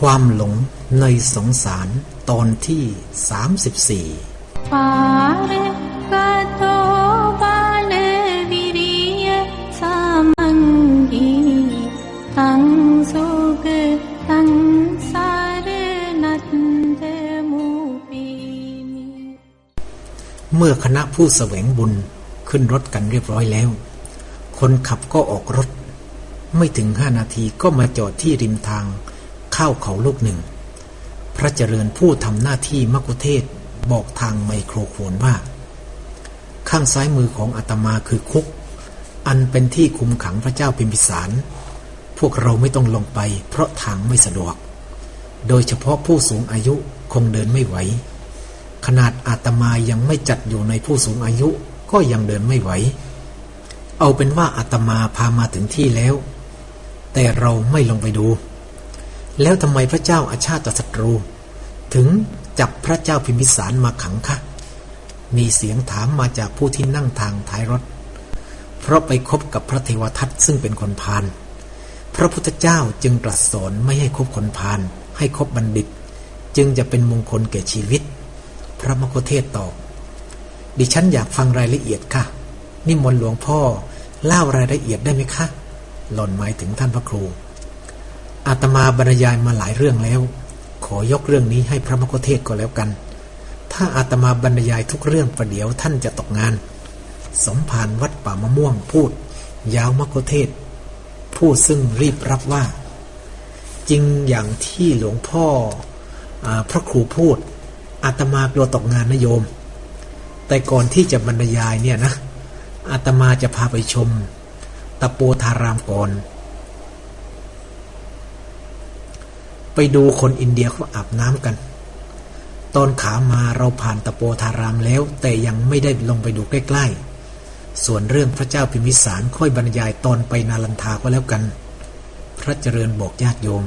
ความหลงในสงสารตอนที่ 34ปาเรกาโตบาเลวิริยสามังกีตังโซเกตังสารนัตเตมูปีเมื่อคณะผู้แสวงบุญขึ้นรถกันเรียบร้อยแล้ว คนขับก็ออกรถ ไม่ถึงห้านาทีก็มาจอดที่ริมทาง ข้าเขาลูกหนึ่ง พระเจริญผู้ทำหน้าที่มักุเทศบอกทางไมโครโฟนว่า ข้างซ้ายมือของอาตมาคือคุก อันเป็นที่คุมขังพระเจ้าพิมพิสาร พวกเราไม่ต้องลงไป เพราะทางไม่สะดวก โดยเฉพาะผู้สูงอายุคงเดินไม่ไหว ขนาดอาตมายังไม่จัดอยู่ในผู้สูงอายุก็ยังเดินไม่ไหว เอาเป็นว่าอาตมาพามาถึงที่แล้ว แต่เราไม่ลงไปดู แล้วทำไมพระเจ้าอาชาติศัตรู ถึงจับพระเจ้าพิมพิสารมาขังคะมีเสียงถามมาจากผู้ที่นั่งทางท้ายรถ เพราะไปคบกับพระเทวทัตซึ่งเป็นคนพาลพระพุทธเจ้าจึงตรัสสอนไม่ให้คบคนพาลให้คบบัณฑิต จึงจะเป็นมงคลแก่ชีวิต พระมคเทศตอบดิฉันอยากฟังรายละเอียดค่ะ นิมนต์หลวงพ่อเล่ารายละเอียดได้ไหมคะ หล่อนหมายถึงท่านพระครู อาตมาบรรยายมาหลายเรื่องแล้ว ขอยกเรื่องนี้ให้พระมคเทศก็แล้วกัน ถ้าอาตมาบรรยายทุกเรื่องประเดี๋ยวท่านจะตกงาน สมภารวัดป่ามะม่วงพูด ยาวมคเทศ ผู้ซึ่งรีบรับว่า จริงอย่างที่หลวงพ่ออพระครูพูด อาตมากลัวตกงานนะโยม แต่ก่อนที่จะบรรยายเนี่ยนะอาตมาจะพาไปชม ตะโปธารามก่อน ไป ดูคนอินเดียเขาอาบน้ำกัน ตอนขามาเราผ่านตะโปธารามแล้ว แต่ยังไม่ได้ลงไปดูใกล้ๆ ส่วนเรื่องพระเจ้าพิมิสารค่อยบรรยายตอนไปนาลันทาก็แล้วกัน พระเจริญบอกญาติโยม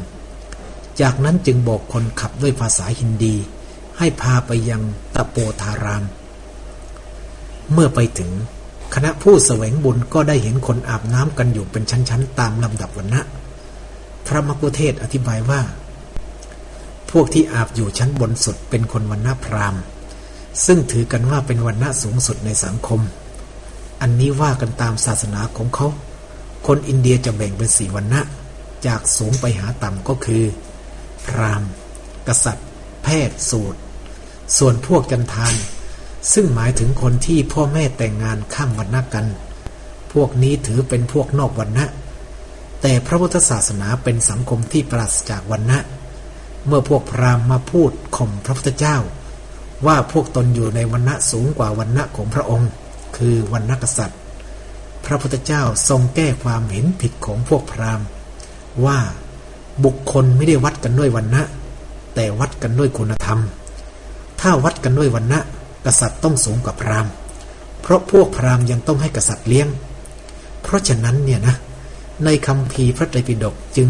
จากนั้นจึงบอกคนขับด้วยภาษาฮินดี ให้พาไปยังตะโปธาราม เมื่อไปถึงคณะผู้แสวงบุญก็ได้เห็นคนอาบน้ำกันอยู่เป็นชั้นๆ ตามลำดับวันนะพระมกุเทศอธิบายว่า พวกที่อาบอยู่ชั้นบนสุดเป็นคนวันณะพราหมณ์ ซึ่งถือกันว่าเป็นวันณะสูงสุดในสังคม อันนี้ว่ากันตามศาสนาของเขา คนอินเดียจะแบ่งเป็นสี่วันณะ จากสูงไปหาต่ำก็คือ พราหมณ์ กษัตริย์ แพทย์ สูตร ส่วนพวกจันทานซึ่งหมายถึงคนที่พ่อแม่แต่งงานข้ามวันณะกัน พวกนี้ถือเป็นพวกนอกวันณะ แต่พระพุทธศาสนาเป็นสังคมที่ปราศจากวันณะ เมื่อพวกพราหมณ์มาพูดข่มพระพุทธเจ้า ว่าพวกตนอยู่ในวันณะสูงกว่าวันณะของพระองค์ คือวันณะกษัตริย์ พระพุทธเจ้าทรงแก้ความเห็นผิดของพวกพราหมณ์ ว่าบุคคลไม่ได้วัดกันด้วยวันณะ แต่วัดกันด้วยคุณธรรม ถ้าวัดกันด้วยวันณะกษัตริย์ต้องสูงกว่าพราหมณ์ เพราะพวกพราหมณ์ยังต้องให้กษัตริย์เลี้ยง เพราะฉะนั้นเนี่ยนะในคำพีพระไตรปิฎกจึง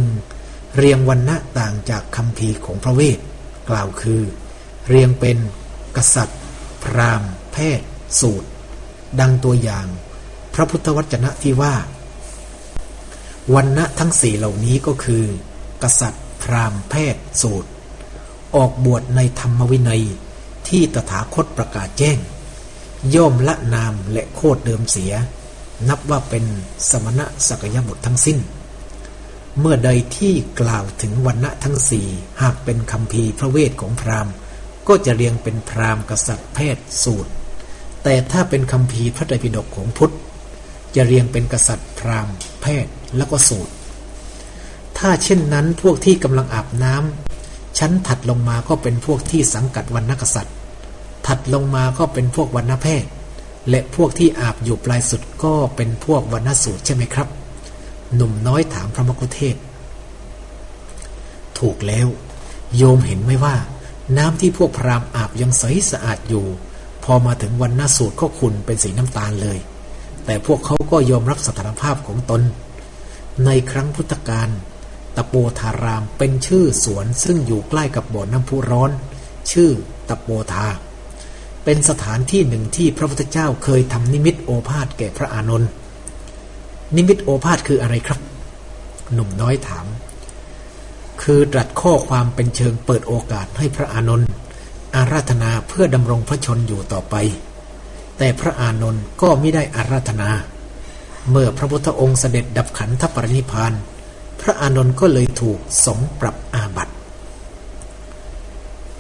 เรียงวันณะต่างจากคำพีของพระเวทกล่าวคือ เรียงเป็นกษัตริย์ พราหมณ์ แพทย์ สูตร ดังตัวอย่าง พระพุทธวจนะที่ว่า วันณะทั้งสี่เหล่านี้ก็คือ กษัตริย์ พราหมณ์ แพทย์ สูตร ออกบวชในธรรมวินัยที่ตถาคตประกาศแจ้ง ย่อมละนามและโคดเดิมเสีย นับว่าเป็นสมณะสักยบุตรทั้งสิ้น เมื่อใดที่กล่าวถึงวันณะทั้งสี่หากเป็นคำพีร์พระเวทของพราหมณ์ก็จะเรียงเป็นพราหมณ์กษัตริย์แพทย์สูตร แต่ถ้าเป็นคำพีร์พระไตรปิฎกของพุทธ จะเรียงเป็นกษัตริย์พราหมณ์ แพทย์แล้วก็สูตร ถ้าเช่นนั้นพวกที่กำลังอาบน้ำชั้นถัดลงมาก็เป็นพวกที่สังกัดวันณกษัตริย์ ถัดลงมาก็เป็นพวกวันณแพทย์ และพวกที่อาบอยู่ปลายสุดก็เป็นพวกวันณสูตรใช่ไหมครับ หนุ่มน้อยถามพระมกุเทศ ถูกแล้ว โยมเห็นไหมว่า น้ำที่พวกพราหมณ์อาบยังใสสะอาดอยู่ พอมาถึงวันหน้าสูตรก็ขุนเป็นสีน้ำตาลเลย แต่พวกเขาก็ยอมรับสถานภาพของตน ในครั้งพุทธกาลตะโปธารามเป็นชื่อสวนซึ่งอยู่ใกล้กับบ่อน้ำพุร้อน ชื่อตะโปธาเป็นสถานที่หนึ่งที่พระพุทธเจ้าเคยทำนิมิตโอภาษแก่พระอานนท์ นิมิตโอภาษคืออะไรครับ หนุ่มน้อยถาม คือตรัสข้อความเป็นเชิงเปิดโอกาสให้พระอานนท์อาราธนาเพื่อดำรงพระชนอยู่ต่อไป แต่พระอานนท์ก็ไม่ได้อาราธนา เมื่อพระพุทธองค์เสด็จดับขันธปรินิพาน พระอานนท์ก็เลยถูกสงปรับอาบัติ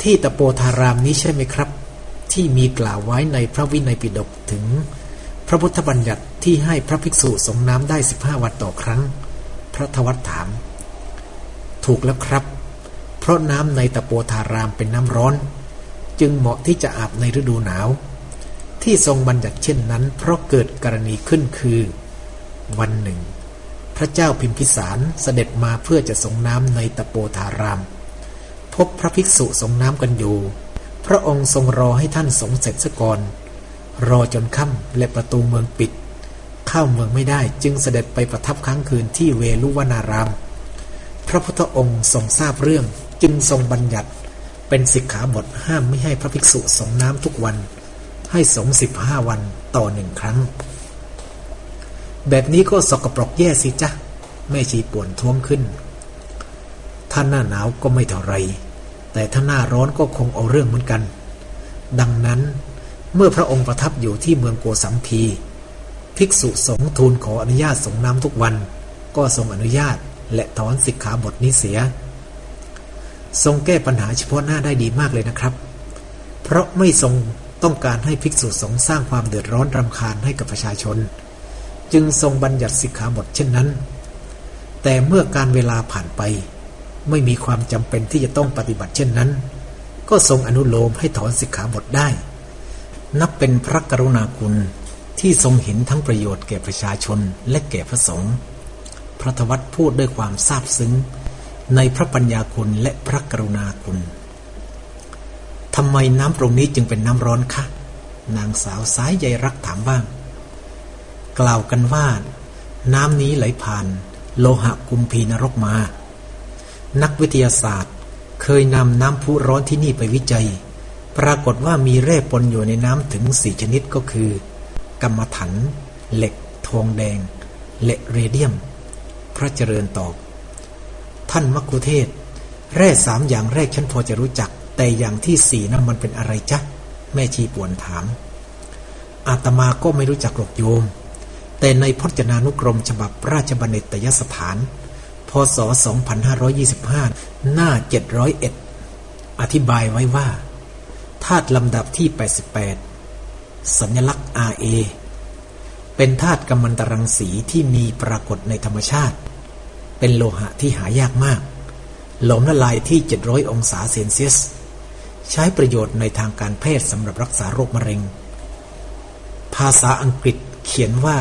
ที่ตะโปธารามนี้ใช่ไหมครับ ที่มีกล่าวไว้ในพระวินัยปิฎกถึง ระพุทธบัญญัติที่ให้พระภิกษุสงน้ำได้ 15 วันต่อครั้ง พระทวัตถาม ถูกแล้วครับ เพราะน้ำในตะโปธารามเป็นน้ำร้อน จึงเหมาะที่จะอาบในฤดูหนาว ที่ทรงบัญญัติเช่นนั้น เพราะเกิดกรณีขึ้นคือ วันหนึ่ง พระเจ้าพิมพิสารเสด็จมาเพื่อจะสงน้ำในตะโปธาราม พบพระภิกษุสงน้ำกันอยู่ พระองค์ทรงรอให้ท่านสงเสร็จซะก่อน รอจนค่ำและประตูเมืองปิด เข้าเมืองไม่ได้จึงเสด็จไปประทับค้างคืนที่เวลุวนาราม พระพุทธองค์ทรงทราบเรื่องจึงทรงบัญญัติ เป็นสิกขาบทห้ามไม่ให้พระภิกษุสงน้ำทุกวัน ให้สงสิบห้าวันต่อหนึ่งครั้ง แบบนี้ก็สกปรกแย่สิจ๊ะแม่ชีป่วนท้วงขึ้น ถ้าหน้าหนาวก็ไม่เท่าไร แต่ถ้าหน้าร้อนก็คงเอาเรื่องเหมือนกัน ดังนั้น เมื่อพระองค์ประทับอยู่ที่เมืองโกสัมพี ภิกษุสงฆ์ทูลขออนุญาตสงน้ำทุกวัน ก็ทรงอนุญาตและถอนสิกขาบทนี้เสีย ทรงแก้ปัญหาเฉพาะหน้าได้ดีมากเลยนะครับ เพราะไม่ทรงต้องการให้ภิกษุสงฆ์สร้างความเดือดร้อนรำคาญให้กับประชาชน จึงทรงบัญญัติสิกขาบทเช่นนั้น แต่เมื่อการเวลาผ่านไป ไม่มีความจำเป็นที่จะต้องปฏิบัติเช่นนั้น ก็ทรงอนุโลมให้ถอนสิกขาบทได้ นับเป็นพระกรุณาคุณที่ทรงเห็นทั้งประโยชน์แก่ประชาชนและแก่พระสงฆ์พระทวัตพูดด้วยความซาบซึ้ง ในพระปัญญาคุณและพระกรุณาคุณทำไมน้ำตรงนี้จึงเป็นน้ำร้อนคะ นางสาวสายใยรักถามบ้าง กล่าวกันว่า น้ำนี้ไหลผ่าน โลหะกุมพีนรกมา นักวิทยาศาสตร์ เคยนำน้ำพุร้อนที่นี่ไปวิจัย ปรากฏว่ามีแร่ปนอยู่ในน้ำถึงสี่ชนิดก็คือ กรรมถัน เหล็ก ทองแดงและเรเดียม พระเจริญตอบ ท่านมักคุเทศ แร่สามอย่างแรกฉันพอจะรู้จัก แต่อย่างที่สี่นั้นมันเป็นอะไรจ๊ะ แม่ชีป่วนถาม อาตมาก็ไม่รู้จักหรอกโยม แต่ในพจนานุกรมฉบับราชบัณฑิตยสถาน พศ 2525 หน้า 701 อธิบายไว้ว่า ธาตุลำดับที่ 88 สัญลักษณ์ RA เป็นธาตุกัมมันตรังสีที่มีปรากฏในธรรมชาติ เป็นโลหะที่หายากมาก หลอมละลายที่ 700 องศาเซนเซียส ใช้ประโยชน์ในทางการแพทย์สำหรับรักษาโรคมะเร็ง ภาษาอังกฤษเขียนว่า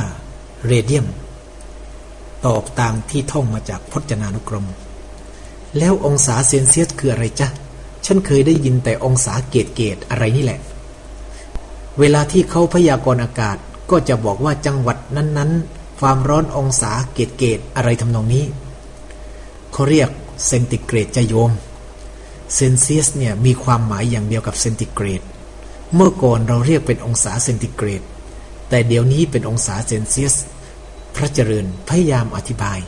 เรเดียม ตอบตามที่ท่องมาจากพจนานุกรม แล้วองศาเซนเซียสคืออะไรจ๊ะ ฉันเคยได้ยินแต่องศาเกตเกตอะไรนี่แหละ เวลาที่เขาพยากรณ์อากาศก็จะบอกว่าจังหวัดนั้นๆ ความร้อนองศาเกตเกตอะไรทำนองนี้เขาเรียกเซนติเกรดจะโยมเซนเซียสเนี่ยมีความหมายอย่างเดียวกับเซนติเกรด เมื่อก่อนเราเรียกเป็นองศาเซนติเกรด แต่เดี๋ยวนี้เป็นองศาเซนเซียส พระเจริญพยายามอธิบาย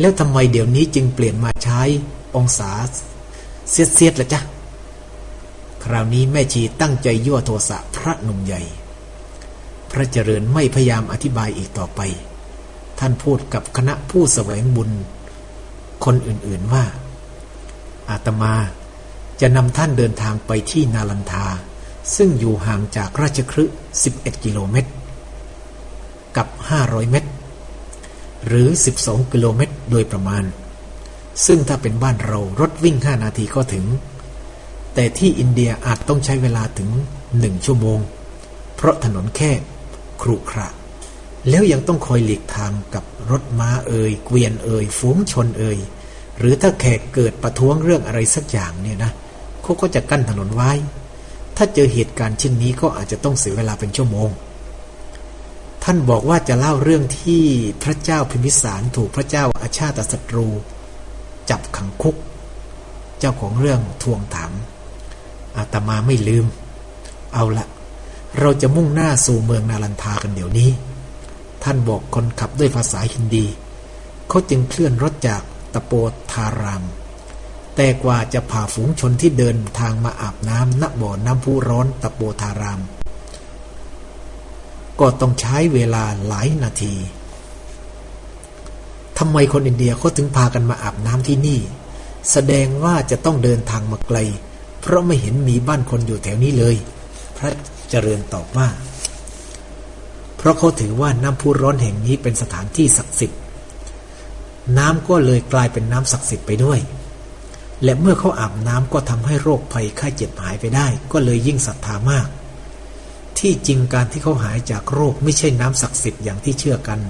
แล้วทำไมเดี๋ยวนี้จึงเปลี่ยนมาใช้องศา เซียสเซียสละจ๊ะคราวนี้แม่ชีตั้งใจยั่วโทสะพระหนุ่มใหญ่ พระเจริญไม่พยายามอธิบายอีกต่อไป ท่านพูดกับคณะผู้แสวงบุญ คนอื่นๆว่า อาตมาจะนำท่านเดินทางไปที่นาลันทา ซึ่งอยู่ห่างจากราชคฤห์11 กิโลเมตร กับ 500 เมตร หรือ 12 กิโลเมตร โดยประมาณ ซึ่งถ้าเป็นบ้านเรารถวิ่ง 5 นาทีก็ถึง แต่ที่อินเดียอาจต้องใช้เวลาถึง 1 ชั่วโมง เพราะถนนแคบครุขระ แล้วยังต้องคอยหลีกทางกับรถม้าเอ่ยเกวียนเอ่ยฝูงชนเอ่ยหรือถ้าแขกเกิดประท้วงเรื่องอะไรสักอย่างเนี่ยนะเขาก็จะกั้นถนนไว้ ถ้าเจอเหตุการณ์เช่นนี้ก็อาจจะต้องเสียเวลาเป็นชั่วโมง ท่านบอกว่าจะเล่าเรื่องที่พระเจ้าพิมพิสารถูกพระเจ้าอาชาติศัตรู จับขังคุก เจ้าของเรื่องทวงถามอาตมาไม่ลืม เอาละเราจะมุ่งหน้าสู่เมืองนาลันทากันเดี๋ยวนี้ ท่านบอกคนขับด้วยภาษาฮินดี เขาจึงเคลื่อนรถจากตะโปธาราม แต่กว่าจะผ่าฝูงชนที่เดินทางมาอาบน้ำณบ่อน้ำพุร้อนตะโปธาราม ก็ต้องใช้เวลาหลายนาที ทำไมคนอินเดียเขาถึงพากันมาอาบน้ำที่นี่ แสดงว่าจะต้องเดินทางมาไกล เพราะไม่เห็นมีบ้านคนอยู่แถวนี้เลย พระเจริญตอบว่า เพราะเขาถือว่าน้ำพุร้อนแห่งนี้เป็นสถานที่ศักดิ์สิทธิ์ น้ำก็เลยกลายเป็นน้ำศักดิ์สิทธิ์ไปด้วย และเมื่อเขาอาบน้ำก็ทำให้โรคภัยไข้เจ็บหายไปได้ ก็เลยยิ่งศรัทธามาก ที่จริงการที่เขาหายจากโรคไม่ใช่น้ำศักดิ์สิทธิ์อย่างที่เชื่อกัน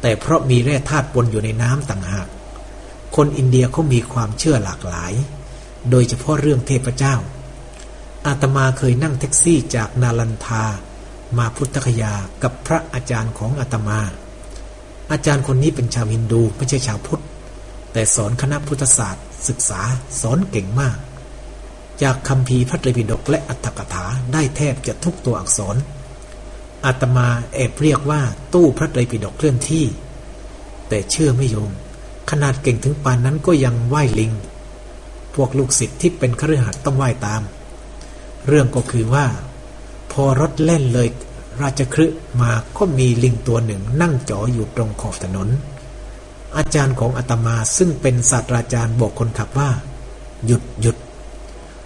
แต่เพราะมีแร่ธาตุปนอยู่ในน้ำต่างหาก คนอินเดียเขามีความเชื่อหลากหลาย โดยเฉพาะเรื่องเทพเจ้า อาตมาเคยนั่งแท็กซี่จากนาลันทา มาพุทธคยากับพระอาจารย์ของอาตมา อาจารย์คนนี้เป็นชาวฮินดูไม่ใช่ชาวพุทธ แต่สอนคณะพุทธศาสตร์ ศึกษาสอนเก่งมาก จากคำพีพระไตรปิฎกและอัตถกถาได้แทบจะทุกตัวอักษร อาตมาแอบเรียกว่าตู้พระไตรปิฎกเคลื่อนที่ แต่เชื่อไม่โยม ขนาดเก่งถึงปานนั้นก็ยังไหว้ลิง พวกลูกศิษย์ที่เป็นครือขัดต้องไหว้ตาม เรื่องก็คือว่า พอรถเล่นเลยราชครึมาก็มีลิงตัวหนึ่งนั่งจ่ออยู่ตรงขอบถนน อาจารย์ของอาตมาซึ่งเป็นศาสตราจารย์บอกคนขับว่า หยุดหยุด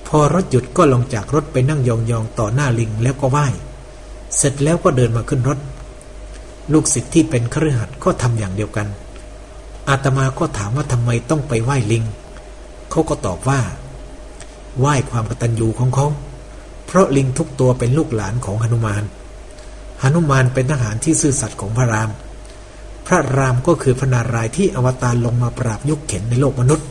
พอรถหยุดก็ลงจากรถไปนั่งยองๆต่อหน้าลิงแล้วก็ไหว้ เสร็จแล้วก็เดินมาขึ้นรถ ลูกศิษย์ที่เป็นครือขัดก็ทำอย่างเดียวกัน อาตมาก็ถามว่าทำไมต้องไปไหว้ลิง เขาก็ตอบว่า ไหว้ความกตัญญูของเขา เพราะลิงทุกตัวเป็นลูกหลานของหนุมานหนุมานเป็นทหารที่ซื่อสัตย์ของพระราม พระรามก็คือพระนารายณ์ที่อวตารลงมาปราบยุคเข็นในโลกมนุษย์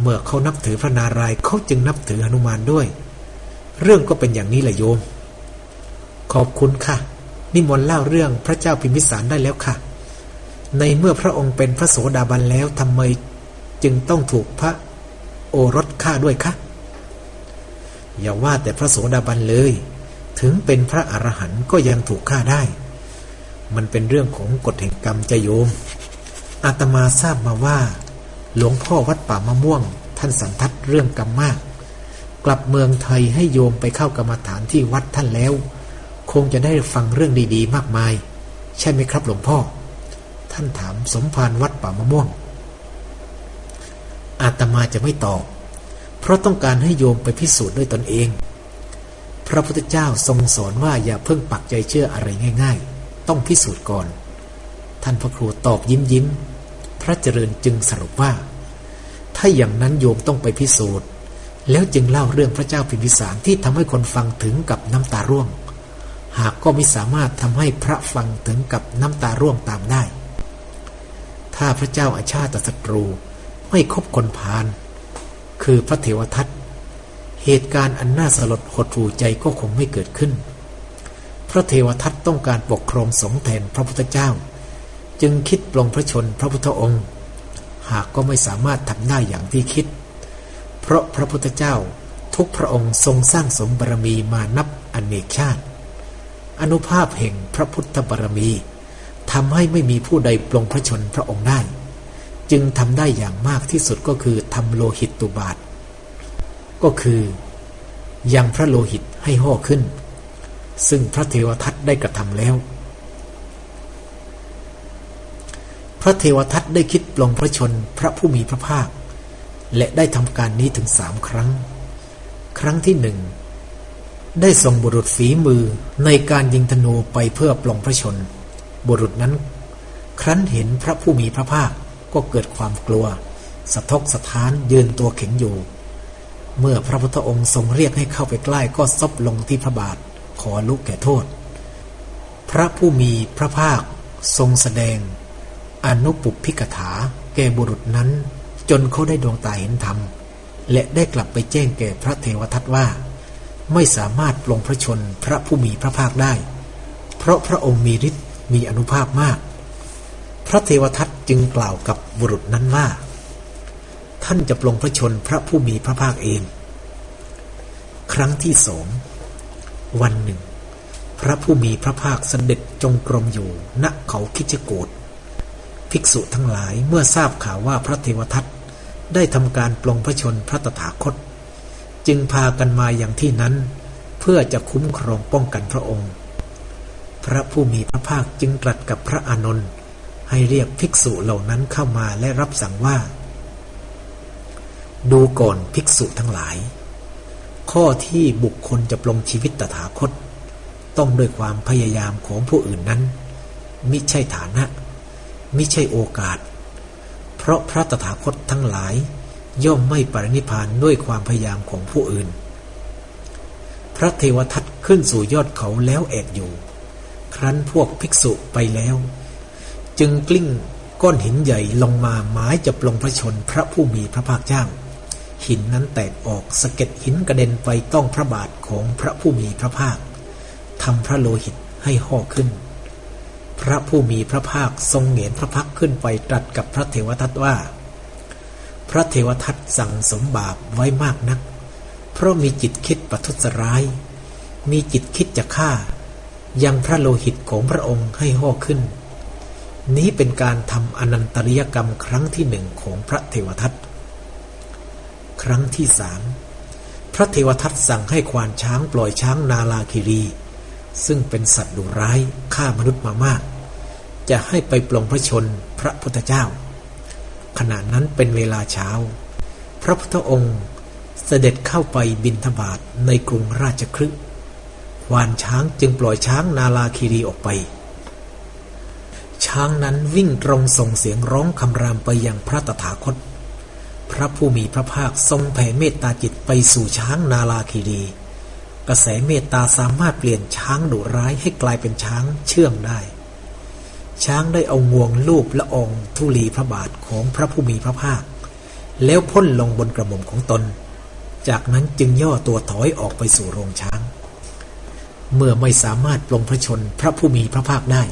เมื่อเขานับถือพระนารายณ์เขาจึงนับถือหนุมานด้วย เรื่องก็เป็นอย่างนี้แหละโยม ขอบคุณค่ะ นิมนต์เล่าเรื่องพระเจ้าพิมพิสารได้แล้วค่ะ ในเมื่อพระองค์เป็นพระโสดาบันแล้วทำไมจึงต้องถูกพระโอรสฆ่าด้วยคะอย่าว่าแต่พระโสดาบันเลย ถึงเป็นพระอรหันต์ก็ยังถูกฆ่าได้ มันเป็นเรื่องของกฎแห่งกรรมจะโยม อาตมาทราบมาว่า หลวงพ่อวัดป่ามะม่วง ท่านสันทัดเรื่องกรรมมาก กลับเมืองไทยให้โยมไปเข้ากรรมฐานที่วัดท่านแล้ว คงจะได้ฟังเรื่องดีๆ มากมาย ใช่ไหมครับหลวงพ่อ ท่านถามสมภารวัดป่ามะม่วง อาตมาจะไม่ตอบ เพราะต้องการให้โยมไปพิสูจน์ด้วยตนเอง พระพุทธเจ้าทรงสอนว่าอย่าเพิ่งปักใจเชื่ออะไรง่าย ๆ ต้องพิสูจน์ก่อน ท่านพระครูตอบยิ้มยิ้ม พระเจริญจึงสรุปว่า ถ้าอย่างนั้นโยมต้องไปพิสูจน์แล้วจึงเล่าเรื่องพระเจ้าพิมพิสารที่ทำให้คนฟังถึงกับน้ำตาร่วง หากก็ไม่สามารถทำให้พระฟังถึงกับน้ำตาร่วงตามได้ ถ้าพระเจ้าอาชาติศัตรูไม่คบคนพาลคือพระเทวทัตเหตุการณ์อันน่าสลดหดหู่ใจก็คงไม่เกิดขึ้น พระเทวทัตต้องการปกครองสงแทนพระพุทธเจ้า จึงคิดปลงพระชนพระพุทธองค์ หากก็ไม่สามารถทำได้อย่างที่คิด เพราะพระพุทธเจ้าทุกพระองค์ทรงสร้างสมบารมีมานับอเนกชาติ อนุภาพแห่งพระพุทธบารมีทำให้ไม่มีผู้ใดปลงพระชนพระองค์ได้ จึงทำได้อย่างมากที่สุดก็คือทำโลหิตตุบาท ก็คือยังพระโลหิตให้ห่อขึ้น ซึ่งพระเทวทัตได้กระทำแล้ว พระเทวทัตได้คิดปลงพระชนพระผู้มีพระภาค และได้ทำการนี้ถึงสามครั้ง ครั้งที่หนึ่ง ได้ส่งบุรุษฝีมือในการยิงธนูไปเพื่อปลงพระชน บุรุษนั้น ครั้นเห็นพระผู้มีพระภาคก็เกิดความกลัว สะทกสะท้านยืนตัวเข็งอยู่ เมื่อพระพุทธองค์ทรงเรียกให้เข้าไปใกล้ก็ซบลงที่พระบาทขอลุกแก่โทษ พระผู้มีพระภาคทรงแสดง อนุปุพิกถาแก่บุรุษนั้น จนเขาได้ดวงตาเห็นธรรม และได้กลับไปแจ้งแก่พระเทวทัตว่า ไม่สามารถปลงพระชนพระผู้มีพระภาคได้ เพราะพระองค์มีฤทธิ์มีอนุภาพมาก พระเทวทัตจึงกล่าวกับบุรุษนั้นว่า ท่านจะปลงพระชนพระผู้มีพระภาคเอง ครั้งที่สองวันหนึ่ง พระผู้มีพระภาคเสด็จจงกรมอยู่ณเขาคิจโกดภิกษุทั้งหลายเมื่อทราบข่าวว่าพระเทวทัตได้ทำการปลงพระชนพระตถาคต จึงพากันมาอย่างที่นั้น เพื่อจะคุ้มครองป้องกันพระองค์ พระผู้มีพระภาคจึงตรัสกับพระอานนท์ให้เรียกภิกษุเหล่านั้นเข้ามาและรับสั่งว่า ดูก่อนภิกษุทั้งหลาย ข้อที่บุคคลจะปลงชีวิตตถาคต ต้องด้วยความพยายามของผู้อื่นนั้น มิใช่ฐานะ มิใช่โอกาส เพราะพระตถาคตทั้งหลาย ย่อมไม่ปรินิพานด้วยความพยายามของผู้อื่น พระเทวทัตขึ้นสู่ยอดเขาแล้วแอบอยู่ ครั้นพวกภิกษุไปแล้ว จึงกลิ้งก้อนหินใหญ่ลงมาหมายจะปลงพระชนพระผู้มีพระภาคเจ้า หินนั้นแตกออกสะเก็ดหินกระเด็นไปต้องพระบาทของพระผู้มีพระภาคทำพระโลหิตให้ห่อขึ้น พระผู้มีพระภาคทรงเหงียนพระพักขึ้นไปตรัสกับพระเทวทัตว่า พระเทวทัตสั่งสมบาปไว้มากนัก เพราะมีจิตคิดประทุษร้าย มีจิตคิดจะฆ่า ยังพระโลหิตของพระองค์ให้ห่อขึ้น นี้เป็นการทำอนันตริยกรรมครั้งที่หนึ่งของพระเทวทัตครั้งที่สามพระเทวทัตสั่งให้ควานช้างปล่อยช้างนาลาคิรี ซึ่งเป็นสัตว์ดุร้ายฆ่ามนุษย์มามาก จะให้ไปปลงพระชนพระพุทธเจ้า ขณะนั้นเป็นเวลาเช้า พระพุทธองค์เสด็จเข้าไปบินทบาทในกรุงราชคฤห์ควานช้างจึงปล่อยช้างนาลาคีรีออกไป ช้างนั้นวิ่งตรงส่งเสียงร้องคำรามไปยังพระตถาคต พระผู้มีพระภาคทรงแผ่เมตตาจิตไปสู่ช้างนาลาคีรี กระแสเมตตาสามารถเปลี่ยนช้างดุร้ายให้กลายเป็นช้างเชื่องได้ ช้างได้เอางวงลูบละอองธุลีพระบาทของพระผู้มีพระภาค แล้วพ่นลงบนกระหม่อมของตน จากนั้นจึงย่อตัวถอยออกไปสู่โรงช้าง เมื่อไม่สามารถปลงพระชนพระผู้มีพระภาคได้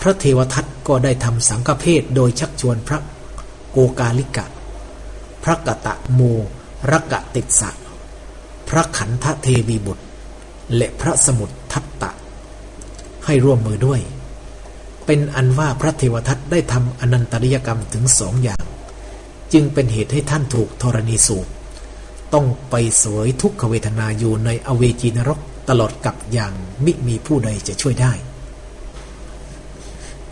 พระเทวทัตก็ได้ทำสังฆเพศโดยชักชวนพระโกกาลิกะ พระกะตะโมรกะติสะพระขันธเทวีบุตร และพระสมุททัตตะ ให้ร่วมมือด้วย เป็นอันว่าพระเทวทัตได้ทำอนันตริยกรรมถึงสองอย่าง จึงเป็นเหตุให้ท่านถูกธรณีสูบต้องไปสวยทุกขเวทนาอยู่ในอเวจีนรกตลอดกับอย่างมิมีผู้ใดจะช่วยได้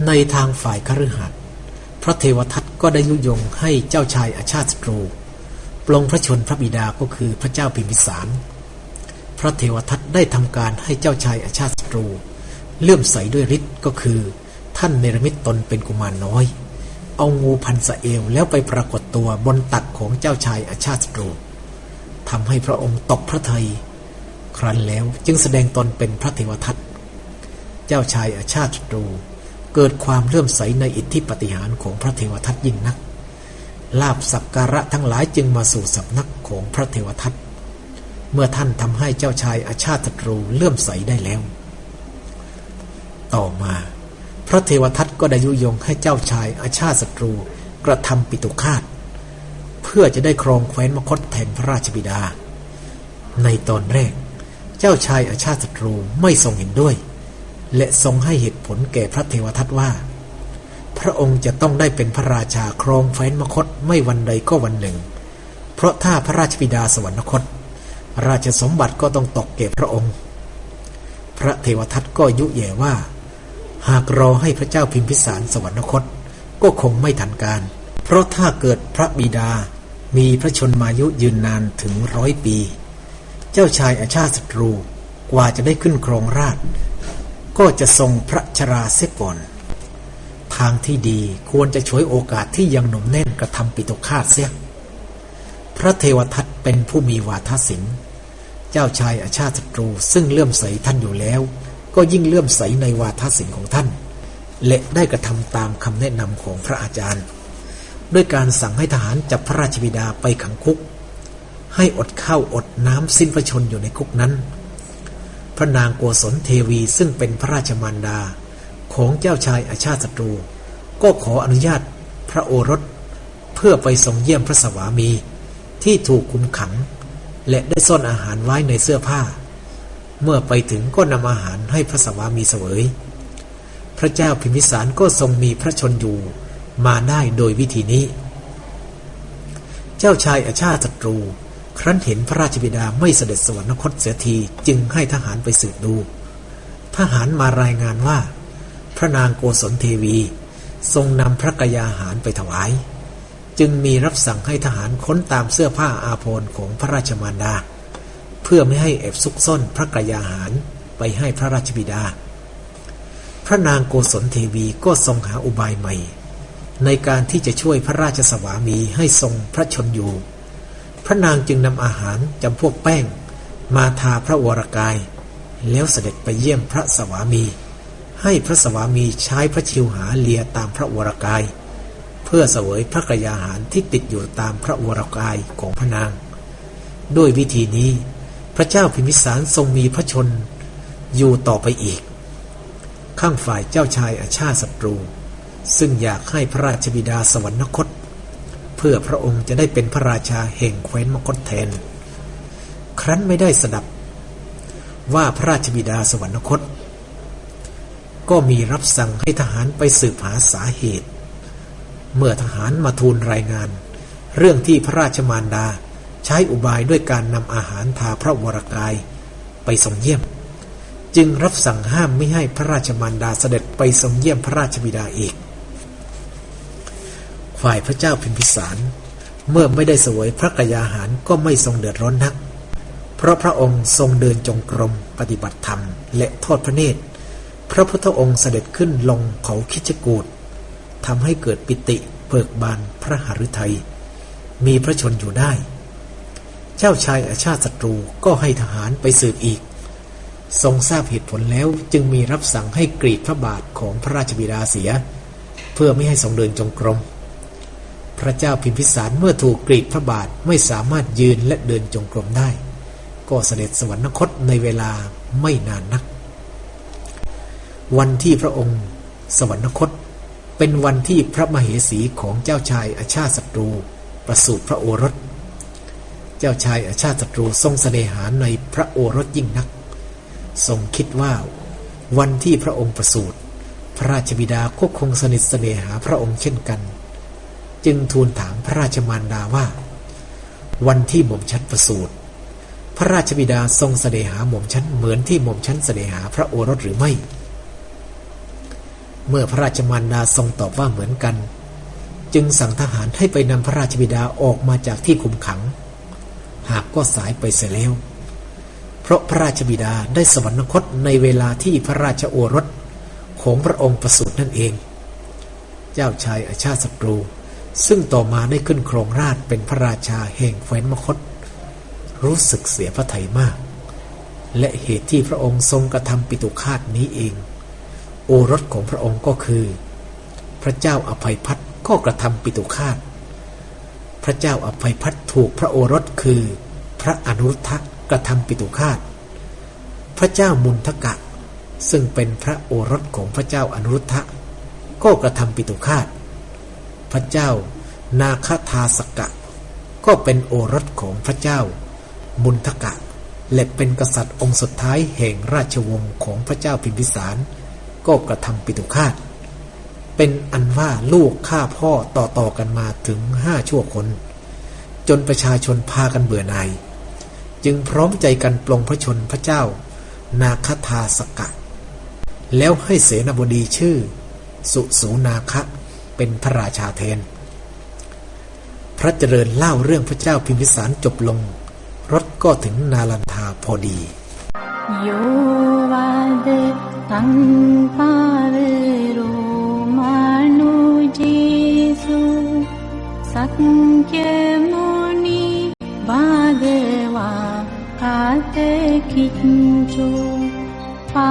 ในทางฝ่ายคฤหัสถ์พระเทวทัตก็ได้ยุยงให้เจ้าชายอาชาติศัตรูปลงพระชนพระบิดาก็คือพระเจ้าพิมพิสาร พระเทวทัตได้ทำการให้เจ้าชายอาชาติศัตรู เลื่อมใสด้วยฤทธิ์ก็คือ ท่านเนรมิตตนเป็นกุมารน้อย เอางูพันสะเอวแล้วไปปรากฏตัวบนตักของเจ้าชายอาชาติตรูทำให้พระองค์ตกพระทยัยครั้นแล้วจึงแสดงตนเป็นพระเทวทัตเจ้าชายอาชาติตรูเกิดความเลื่อมใสในอิทธิปฏิหารของพระเทวทัตยิ่งนัก ลาบสักการะทั้งหลายจึงมาสู่สำนักของพระเทวทัตเมื่อท่านทำให้เจ้าชายอาชาติตรูเลื่อมใสได้แล้ว ต่อมา พระเทวทัตก็ได้ยุยงให้เจ้าชายอาชาติศัตรูกระทำปิตุคาต เพื่อจะได้ครองแคว้นมคตแทนพระราชบิดา ในตอนแรก เจ้าชายอาชาติศัตรูไม่ทรงเห็นด้วย และทรงให้เหตุผลแก่พระเทวทัตว่า พระองค์จะต้องได้เป็นพระราชาครองแคว้นมคตไม่วันใดก็วันหนึ่ง เพราะถ้าพระราชบิดาสวรรคต ราชสมบัติก็ต้องตกแก่พระองค์ พระเทวทัตก็ยุแย่ว่า หากรอให้พระเจ้าพิมพิสารสวรรคต ก็คงไม่ทันการ เพราะถ้าเกิดพระบิดามีพระชนมายุยืนนานถึงร้อยปี เจ้าชายอาชาติศัตรูกว่าจะได้ขึ้นครองราชก็จะทรงพระชราเสียก่อน ทางที่ดีควรจะช่วยโอกาสที่ยังหนุ่มแน่นกระทำปิตุคาตเสีย พระเทวทัตเป็นผู้มีวาทศิลป์ เจ้าชายอาชาติศัตรูซึ่งเลื่อมใสท่านอยู่แล้ว ก็ยิ่งเลื่อมใสในวาทศิลป์ของท่าน และได้กระทำตามคำแนะนำของพระอาจารย์ ด้วยการสั่งให้ทหารจับพระราชบิดาไปขังคุก ให้อดข้าวอดน้ำสิ้นพระชนอยู่ในคุกนั้น พระนางโกศลเทวีซึ่งเป็นพระราชมารดาของเจ้าชายอาชาติศัตรู ก็ขออนุญาตพระโอรส เพื่อไปทรงเยี่ยมพระสวามีที่ถูกคุมขัง และได้ซ่อนอาหารไว้ในเสื้อผ้า เมื่อไปถึงก็นำอาหารให้พระสวามีเสวย พระเจ้าพิมพิสารก็ทรงมีพระชนอยู่มาได้โดยวิธีนี้ เจ้าชายอาชาติศัตรู ครั้นเห็นพระราชบิดาไม่เสด็จสวรรคตเสียทีจึงให้ทหารไปสืบดู ทหารมารายงานว่า พระนางโกศลเทวี ทรงนำพระกยาหารไปถวาย จึงมีรับสั่งให้ทหารค้นตามเสื้อผ้าอาภรณ์ของพระราชมารดา เพื่อไม่ให้เอบซุกซ่อนพระกยาหารไปให้พระราชบิดา พระนางโกศลเทวีก็ทรงหาอุบายใหม่ ในการที่จะช่วยพระราชสวามีให้ทรงพระชนอยู่ พระนางจึงนำอาหารจำพวกแป้ง มาทาพระวรกาย แล้วเสด็จไปเยี่ยมพระสวามี ให้พระสวามีใช้พระชิวหาเลียตามพระวรกาย เพื่อเสวยพระกยาหารที่ติดอยู่ตามพระวรกายของพระนาง ด้วยวิธีนี้ ระเจ้าพิมิสารทรงมีพระชนอยู่ต่อไปอีก ข้างฝ่ายเจ้าชายอาชาติศัตรู ซึ่งอยากให้พระราชบิดาสวรรคต เพื่อพระองค์จะได้เป็นพระราชาแห่งแคว้นมคตแทน ครั้นไม่ได้สดับ ว่าพระราชบิดาสวรรคต ก็มีรับสั่งให้ทหารไปสืบหาสาเหตุ เมื่อทหารมาทูลรายงาน เรื่องที่พระราชมารดา ใช้อุบายด้วยการนำอาหารทาพระวรกาย ไปทรงเยี่ยม จึงรับสั่งห้ามไม่ให้พระราชมารดาเสด็จไปทรงเยี่ยมพระราชบิดาอีก ฝ่ายพระเจ้าพิมพิสาร เมื่อไม่ได้เสวยพระกยาหารก็ไม่ทรงเดือดร้อนนัก เพราะพระองค์ทรงเดินจงกรมปฏิบัติธรรม และทอดพระเนตร พระพุทธองค์เสด็จขึ้นลงเขาคิชกูดทำให้เกิดปิติเบิกบานพระหฤทัยมีพระชนอยู่ได้ เจ้าชายอาชาติศัตรูก็ให้ทหารไปสืบอีก ทรงทราบเหตุผลแล้วจึงมีรับสั่งให้กรีดพระบาทของพระราชบิดาเสีย เพื่อไม่ให้ทรงเดินจงกรม พระเจ้าพิมพิสารเมื่อถูกกรีดพระบาทไม่สามารถยืนและเดินจงกรมได้ ก็เสด็จสวรรคตในเวลาไม่นานนัก วันที่พระองค์สวรรคตเป็นวันที่พระมเหสีของเจ้าชายอาชาติศัตรู ประสูติพระโอรส เจ้าชายอาชาติศัตรูทรงเสน่หาในพระโอรสยิ่งนัก ทรงคิดว่า วันที่พระองค์ประสูติพระราชบิดาก็คงสนิทเสน่หาพระองค์เช่นกัน จึงทูลถามพระราชมารดาว่า วันที่หม่อมชันประสูติพระราชบิดาทรงเสน่หาหม่อมชันเหมือนที่หม่อมชันเสน่หาพระโอรสหรือไม่ เมื่อพระราชมารดาทรงตอบว่าเหมือนกัน จึงสั่งทหารให้ไปนำพระราชบิดาออกมาจากที่คุมขัง หากก็สายไปเสียแล้ว เพราะพระราชบิดาได้สวรรคตในเวลาที่พระราชโอรสของพระองค์ประสูตินั่นเอง เจ้าชายอาชาติศัตรู ซึ่งต่อมาได้ขึ้นครองราชเป็นพระราชาแห่งแคว้นมคต รู้สึกเสียพระทัยมาก และเหตุที่พระองค์ทรงกระทำปิตุคาตนี้เอง โอรสของพระองค์ก็คือ พระเจ้าอภัยพัฒน์ก็กระทำปิตุคาต พระเจ้าอภัยพัฒถูกพระโอรสคือ พระอนุรุทธะกระทำปิตุคาต พระเจ้ามุนทกะ ซึ่งเป็นพระโอรสของพระเจ้าอนุรุทธะก็กระทำปิตุคาต พระเจ้านาคทาสกะ ก็เป็นโอรสของพระเจ้า มุนทกะ และเป็นกษัตริย์องค์สุดท้ายแห่งราชวงศ์ของพระเจ้าพิมพิสาร ก็กระทำปิตุคาต เป็นอันว่าลูกฆ่าพ่อต่อๆกันมาถึงห้าชั่วคน จนประชาชนพากันเบื่อหน่ายจึงพร้อมใจกันปลงพระชนพระเจ้า นาคทาสกะ แล้วให้เสนาบดีชื่อ สุสูนาคะเป็นพระราชาเทน พระเจริญเล่าเรื่องพระเจ้าพิมพิสารจบลง รถก็ถึงนาลันทาพอดีโยวาเดตังปา मुनि वा देवा किञ्चो पा